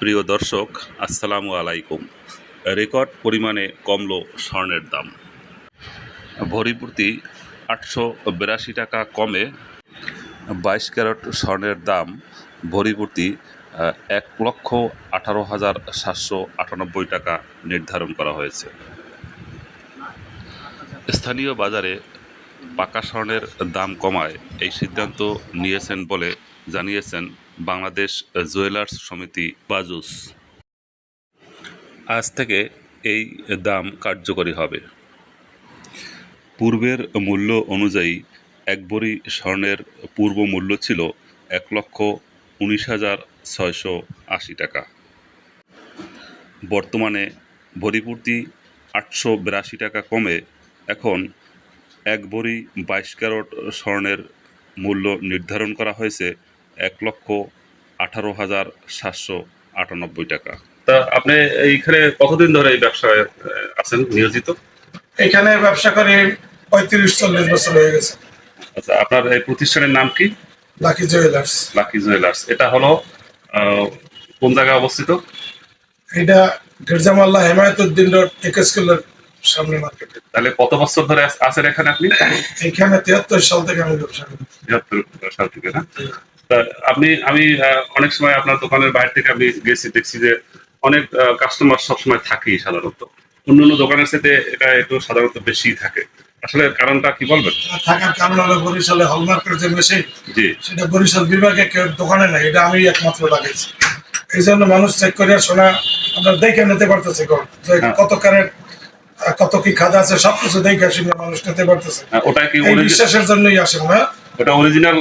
প্রিয় দর্শক, আসসালামু আলাইকুম। রেকর্ড পরিমাণে কমলো স্বর্ণের দাম। ভরি প্রতি আটশো বিরাশি টাকা কমে বাইশ ক্যারেট স্বর্ণের দাম। ভরি প্রতি এক লক্ষ আঠারো হাজার সাতশো আটানব্বই টাকা নির্ধারণ করা হয়েছে। স্থানীয় বাজারে পাকা স্বর্ণের দাম কমায় এই সিদ্ধান্ত নিয়েছেন বলে জানিয়েছেন বাংলাদেশ জুয়েলার্স সমিতি বাজুস। আজ থেকে এই দাম কার্যকরী হবে। পূর্বের মূল্য অনুযায়ী এক ভরি স্বর্ণের পূর্ব মূল্য ছিল এক লক্ষ উনিশ হাজার ছয়শো আশি টাকা। বর্তমানে ভরিপূর্তি আটশো বিরাশি টাকা কমে এখন এক ভরি বাইশ ক্যারট স্বর্ণের মূল্য নির্ধারণ করা হয়েছে এক লক্ষ আঠারো হাজার সাতশো আটানব্বই টাকা। তা আপনি এইখানে কতদিন ধরে এই ব্যবসায় আছেন নিয়োজিত? এখানে ব্যবসা করে পঁয়ত্রিশ চল্লিশ বছর হয়ে গেছে। আচ্ছা আপনার এই প্রতিষ্ঠানের নাম কি? Lucky Jewellers. Lucky Jewellers. এটা হলো আহ, কোন জায়গায় অবস্থিত? এটা গির্জামাল্লা হেমায়তুদ্দিন রোড টেক স্কুলের সামনে মার্কেটে। তাহলে কত বছর ধরে আছেন এখানে আপনি? এখানে তিয়াত্তর সাল থেকে আমি ব্যবসা করি। তিয়াত্তর সাল থেকে না? আপনি আমি অনেক সময় আপনার দোকানের বাইরে থেকে আমি গেছি দেখছি যে অনেক কাস্টমার সবসময় থাকেই সাধারণত। অন্য অন্য দোকানের সাথে এটা একটু সাধারণত বেশি থাকে। আসলে কারণটা কি বলবেন? থাকার কারণ হলো বরিশালে হলমার্কের যে মেশিন। জি। সেটা বরিশাল বিভাগে কেউ দোকানে নাই এটা আমি একমাত্র লাগাইছি এই জন্য মানুষ চেক করে শোনা আমরা দেখে নিতে পারতেছে হ্যাঁ। কত ক্যারেট কত কি খাদা আছে সবকিছু দেখে শুনে মানুষ নিতে পারতেছে। আহ, ওটা কি বিশ্বাসের জন্যই আসে না ওটা অরিজিনাল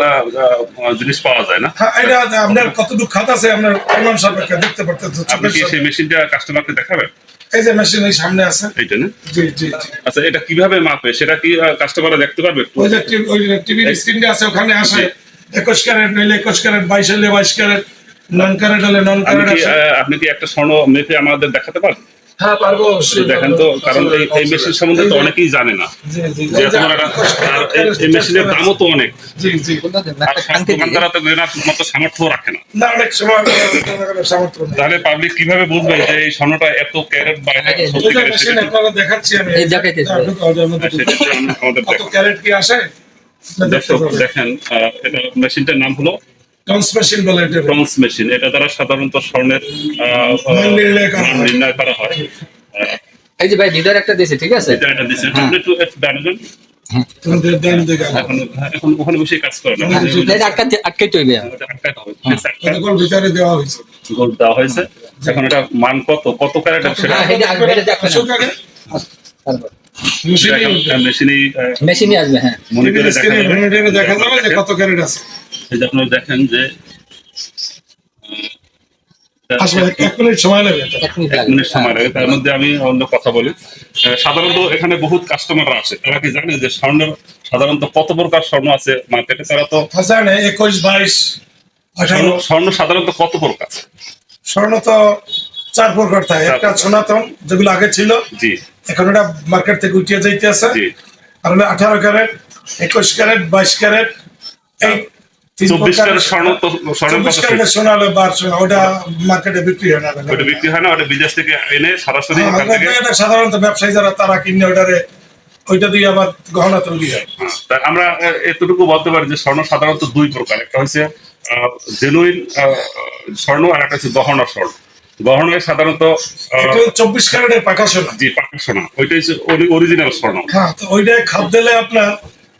জিনিস পাওয়া যায় না। হ্যাঁ এটা আপনার কতটুকু খাত আছে আপনার প্রমাণ সাপেক্ষে দেখতে পারতেছে আপনি কি সেই মেশিনটা কাস্টমারকে দেখাবেন? এই যে মেশিন এই সামনে আছে। এইটা না? জি জি আচ্ছা এটা কীভাবে মাপে? সেটা কি কাস্টমাররা দেখতে পারবে? ওই যে ওই টিভির স্ক্রিনটা আছে ওখানে আসে। একুশ ক্যারেট নিলে একুশ ক্যারেট বাইশ হলে বাইশ ক্যারেট নন ক্যারেট হলে নন ক্যারেট আপনি কি একটা স্বর্ণ মেপে আমাদের দেখাতে পারবেন? হ্যাঁ পারব দেখেন তো কারণ এই এই মেশিন সম্বন্ধে তো অনেকেই জানে না। জি জি যে তোমার আর এই- এই মেশিনের দামও তো অনেক। জি জি আর তো কেনার মতো সামর্থ্য রাখে না। না অনেক সময় সামর্থ্য তাহলে পাবলিক কীভাবে বুঝবে যে এই স্বর্ণটা এত ক্যারেট মেশিন আপনারা দেখাচ্ছি আমি। এই দেখাইতেছি। আমাদের ক্যারেট কি আসে? দেখেন আহ, এটা মেশিনটার নাম হলো মেশিন বলে এটা মেশিন এটা দ্বারা সাধারণত স্বর্ণের মান নির্ণয় করা হয়। হয়। এই যে ভাই ভিতরে একটা দিয়েছে ঠিক আছে? এটা এটা আপনি একটু। এখন ওখানে বসে কাজ হ্যাঁ, আটকাতে আটকাইতে হইবে। ওটা আটকাতে হবে। ঠিক আছে, কত গোল ভিতরে দেওয়া হয়েছে। গোল দেওয়া হয়েছে। এখন এটা মান কত? কত ক্যারেট সেটা হ্যাঁ, না। মেশিনই আসবে হ্যাঁ। মনিটরে দেখা যাবে। কত ক্যারেট আছে। এই যে আপনারা দেখেন যে আসবে এক- এক মিনিট সময় লাগবে। মিনিট এক লাগবে মিনিট সময় লাগে তার মধ্যে আমি অন্য কথা বলি। সাধারণত এখানে বহুত কাস্টমাররা আসে তারা কি জানে যে স্বর্ণের সাধারণত কত প্রকার স্বর্ণ আছে মার্কেটে তারা তো একুশ বাইশ স্বর্ণ- সাধারণত কত প্রকার? স্বর্ণ তো চার প্রকার থাকে। একটা সনাতন যেগুলো আগে ছিল জি। এখন ওটা মার্কেট থেকে উঠিয়ে যাইতে আছে আর আঠারো ক্যারেট একুশ ক্যারেট বাইশ ক্যারেট চব্বিশ ক্যারেট স্বর্ণ চব্বিশ ক্যারেটের সোনা হলো বার ওটা মার্কেটে বিক্রি হয় না ওটা বিক্রি না ওটা বিদেশ থেকে এনে সরাসরি এখান থেকে এটা সাধারণত ব্যবসায়ী যারা তারা কিনে ওটারে ওইটা দিয়ে আবার গহনা তৈরি হয়। আমরা এতটুকু বলতে পারি যে স্বর্ণ সাধারণত দুই প্রকার। একটা হচ্ছে জেনুইন স্বর্ণ আর একটা হচ্ছে গহনা স্বর্ণ। গহনায় সাধারণত চব্বিশ ক্যারেটের পাকা সোনা। জি পাকা সোনা। ওইটা হচ্ছে অরিজিনাল স্বর্ণ। হ্যাঁ তো ওইটাই খাপ দিলে আপনার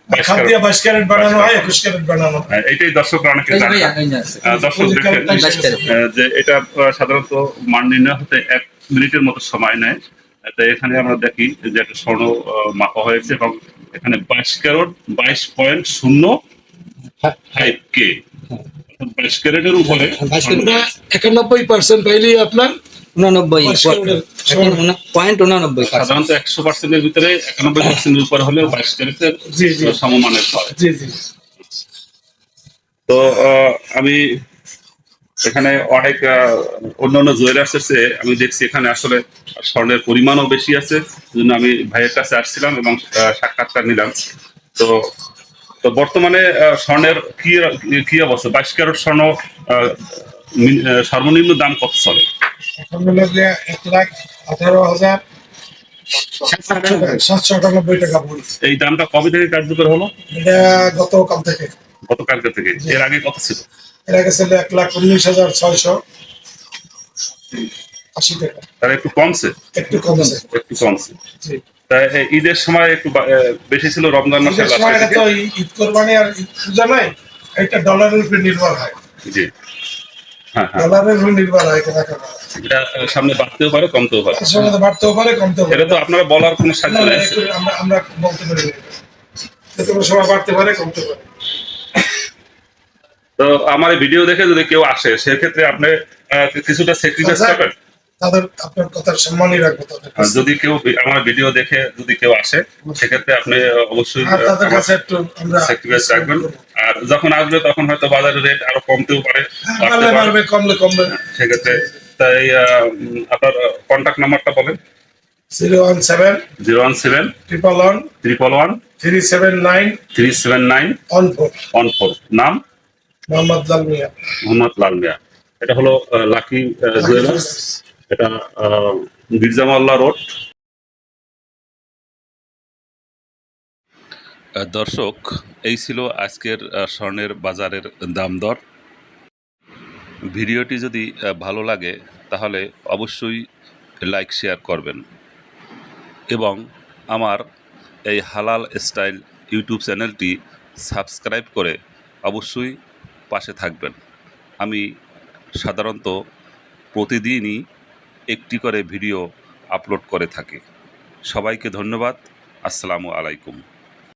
বাইশ দিয়ে বাইশ ক্যারেট বানানো হয় একুশ ক্যারেট বানানো হয় হ্যাঁ, দর্শকরা অনেকে জানে ভাই না। এই যে আছে। আহ, দর্শক দেখেন ক্যারেটটা বাইশ ক্যারেট। আহ, যে এটা সাধারণত মান নির্ণয় হতে এক মিনিটের মতো সময় নেয় এখানে আমরা দেখি যে একটা স্বর্ণ আহ, মাপা হয়েছে এবং এখানে বাইশ ক্যারট বাইশ পয়েন্ট শূন্য ফাইভ কে বাইশ ক্যারেটের উপরে একানব্বই পার্সেন্ট পাইলেই আপনার উননব্বই। পয়েন্ট উননব্বই। সাধারণত একশো পার্সেন্টের ভিতরে একানব্বই পার্সেন্টের উপরে হলেও বাইশ জি সমমানের হয় জি জি। তো আহ, আমি এখানে অনেক আহ, অন্যান্য জুয়েলার্সের চেয়ে আমি দেখছি এখানে আসলে স্বর্ণের পরিমাণও বেশি আছে জন্য আমি ভাইয়ের কাছে আসছিলাম এবং সাক্ষাৎকার নিলাম। তো তো বর্তমানে আহ, স্বর্ণের কি কি অবস্থা? বাইশ ক্যারেট স্বর্ণ আহ, সর্বনিম্ন দাম কত চলে? এখন হলো যে এক লাখ আঠারো হাজার সাতশো আটানব্বই। টাকা বলছে এই দামটা কবে থেকে কার্যকর হলো? এটা গতকাল থেকে। গতকালকে থেকে। এর আগে কত ছিল? এর আগে ছিল এক লাখ উনিশ হাজার ছয়শো আশি টাকা। তারা একটু কমছে? একটু কমছে। একটু কমছে। জি। ঈদের সময় একটু বেশি ছিল রমজান মাসের ঈদ কোরবানি আর ঈদ পূজা নাই এটা ডলারের উপর নির্ভর হয়। জি। ডলারের নির্ভর হয় কেনাকাটা এটা সামনে বাড়তেও পারে কমতেও পারে। বাড়তেও পারে কমতেও পারে এটা তো আপনারা বলার কোনো সাধ্য আমরা আমরা বলতে পারি যে কোনো সময় বাড়তে পারে কমতে পারে। তো আমার ভিডিও দেখে যদি কেউ আসে সেক্ষেত্রে আপনি কিছুটা স্যাক্রিফাইস আচ্ছা। করবেন? তাদের আপনার কথার সম্মানই রাখব তাদের আর যদি কেউ আমার ভিডিও দেখে যদি কেউ আসে সেক্ষেত্রে আপনি অবশ্যই আর তাদের কাছে একটু আমরা স্যাক্রিফাইস রাখবেন। আর যখন আসবে তখন হয়তো বাজারের রেট আরও কমতেও পারে হ্যাঁ, বাড়তে কমলে কমবে। সেক্ষেত্রে তাই আপনার কন্ট্যাক্ট নাম্বারটা বলেন। Zero one seven zero one seven triple one triple one three seven nine three seven nine one four. One four. নাম? মোহাম্মদ লাল মিয়া। মোহাম্মদ লাল মিয়া। এটা হলো লাকি জুয়েলার্স। এটা আহ, বীরজামাল্লা রোড। দর্শক এই ছিল আজকের স্বর্ণের বাজারের দাম দর ভিডিওটি যদি ভালো লাগে তাহলে অবশ্যই লাইক শেয়ার করবেন। এবং আমার এই হালাল স্টাইল ইউটিউব চ্যানেলটি সাবস্ক্রাইব করে অবশ্যই পাশে থাকবেন। আমি সাধারণত প্রতিদিনই একটি করে ভিডিও আপলোড করে থাকে। সবাইকে ধন্যবাদ। আসসালামু আলাইকুম।